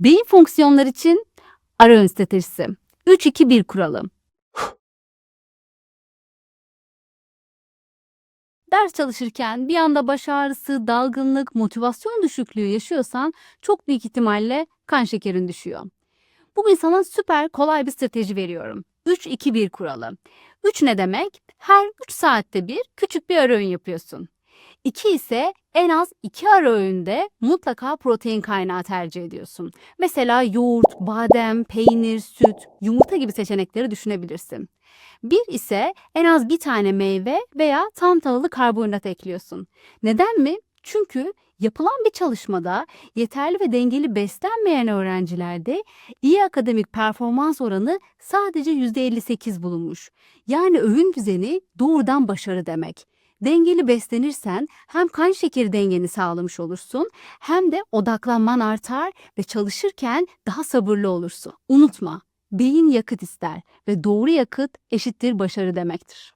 Beyin fonksiyonları için ara öğün stratejisi. 3-2-1 kuralı. Ders çalışırken bir anda baş ağrısı, dalgınlık, motivasyon düşüklüğü yaşıyorsan çok büyük ihtimalle kan şekerin düşüyor. Bugün sana süper kolay bir strateji veriyorum. 3-2-1 kuralı. 3 ne demek? Her 3 saatte bir küçük bir ara öğün yapıyorsun. 2 ise en az 2 ara öğünde mutlaka protein kaynağı tercih ediyorsun. Mesela yoğurt, badem, peynir, süt, yumurta gibi seçenekleri düşünebilirsin. Bir ise en az bir tane meyve veya tam tahıllı karbonhidrat ekliyorsun. Neden mi? Çünkü yapılan bir çalışmada yeterli ve dengeli beslenmeyen öğrencilerde iyi akademik performans oranı sadece %58 bulunmuş. Yani öğün düzeni doğrudan başarı demek. Dengeli beslenirsen hem kan şekeri dengeni sağlamış olursun hem de odaklanman artar ve çalışırken daha sabırlı olursun. Unutma, beyin yakıt ister ve doğru yakıt eşittir başarı demektir.